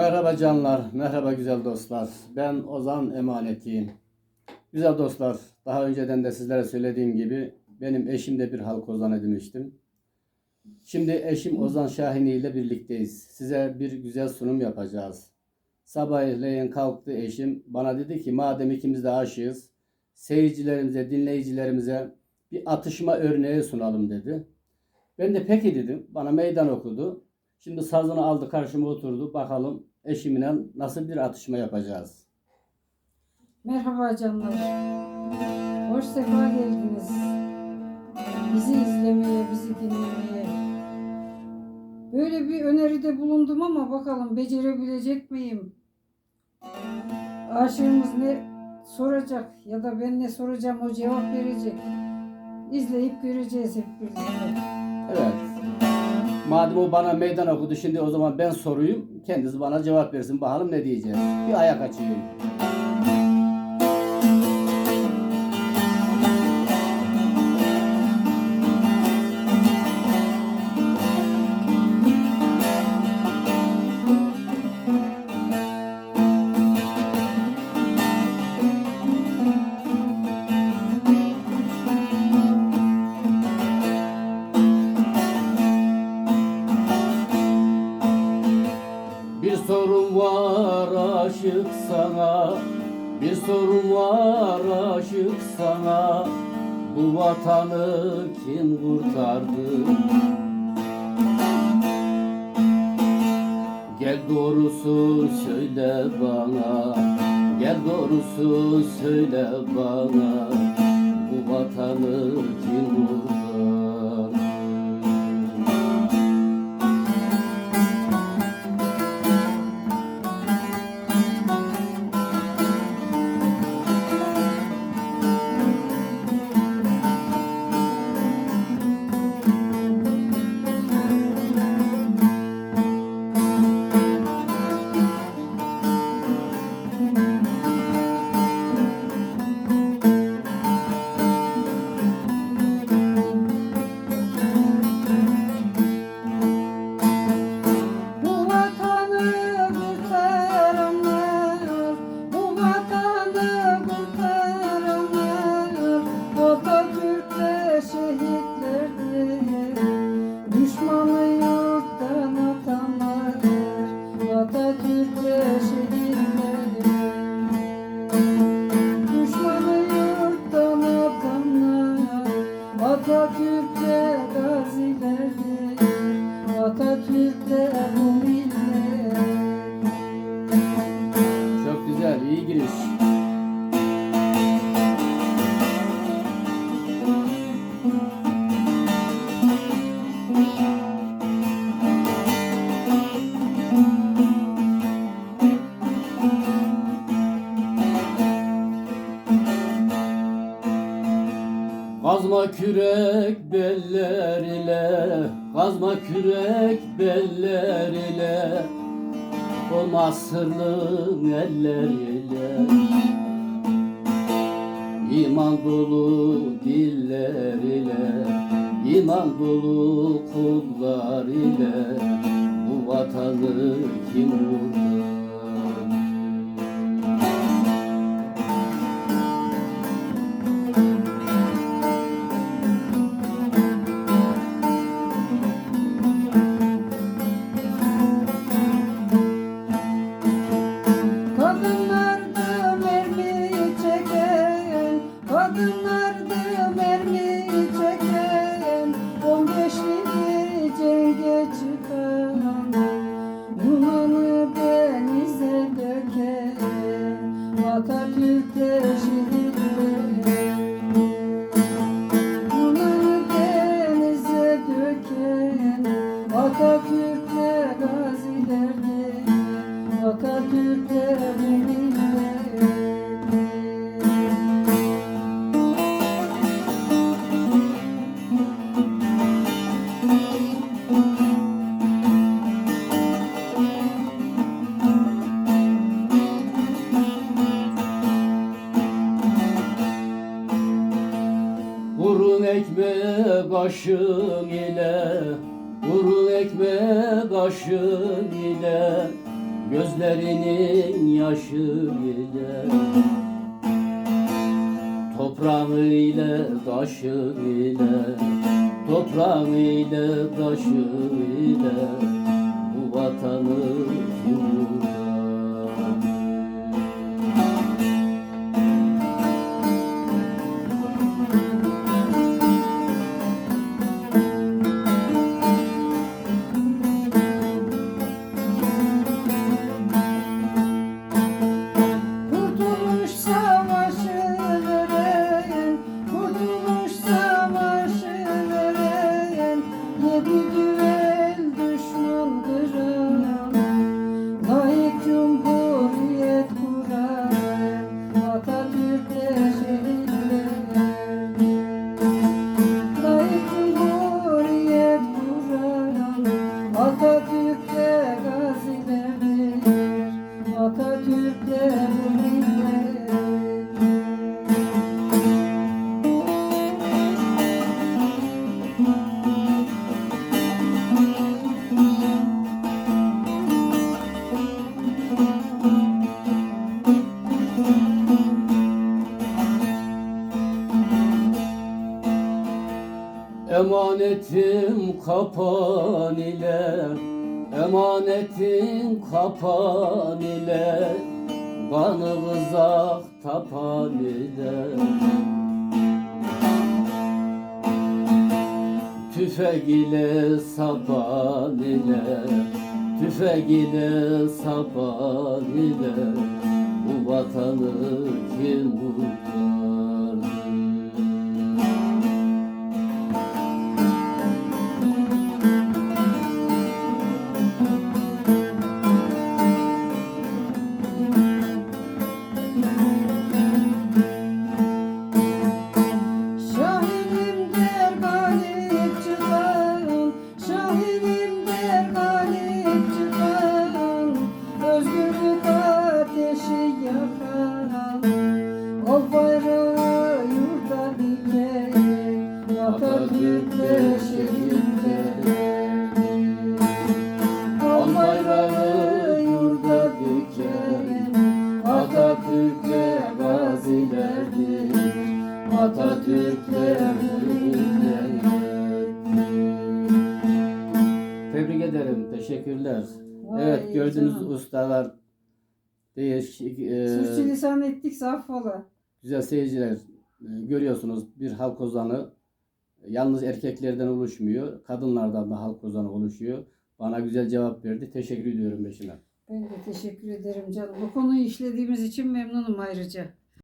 Merhaba canlar, merhaba güzel dostlar. Ben Ozan Emanetiyim. Güzel dostlar, daha önceden de sizlere söylediğim gibi benim eşim de bir halk ozanı demiştim. Şimdi eşim Ozan Şahini ile birlikteyiz. Size bir güzel sunum yapacağız. Sabahleyin kalktı eşim. Bana dedi ki madem ikimiz de aşığız, seyircilerimize, dinleyicilerimize bir atışma örneği sunalım dedi. Ben de peki dedim. Bana meydan okudu. Şimdi sazını aldı karşıma oturdu. Bakalım eşimle nasıl bir atışma yapacağız. Merhaba canlar. Hoş sefa geldiniz. Bizi izlemeye, bizi dinlemeye. Böyle bir öneride bulundum ama bakalım becerebilecek miyim? Aşığımız ne soracak ya da ben ne soracağım o cevap verecek. İzleyip göreceğiz hep birlikte. Evet. Madem o bana meydan okudu şimdi o zaman ben soruyum. Kendisi bana cevap versin. Bakalım ne diyeceğiz. Bir ayak açayım. Var aşık sana Bir sorum var aşık sana Bu vatanı kim kurtardı? Gel doğrusu söyle bana Gel doğrusu söyle bana Bu vatanı kim kurtardı? Kazma kürek beller ile Kazma kürek beller ile. Olmaz sırlım eller ile İman dolu diller ile İman dolu kullar ile. Bu vatanı kim Atatürk'te şehitler. Dumanı denize kaşın ile Kurun ekmeğe kaşın ile Gözlerinin yaşı ile. Toprağı ile taşı ile Toprağı ile taşı ile Bu vatanı yurda Emanetim kapan ile Emanetin kapan ile Kanı kızak tapan ile Tüfek ile sapan ile Tüfek ile sapan ile Bu vatanı kim kurtardı? Atatürk'le. Tebrik ederim. Teşekkürler. Vay evet gördüğünüz canım. ustalar değişik e, Sürçülisan ettik affola. güzel seyirciler e, görüyorsunuz bir halk ozanı yalnız erkeklerden oluşmuyor. Kadınlardan da halk ozanı oluşuyor. Bana güzel cevap verdi. Teşekkür ediyorum Beşime. Ben de teşekkür ederim canım. Bu konuyu işlediğimiz için memnunum ayrıca.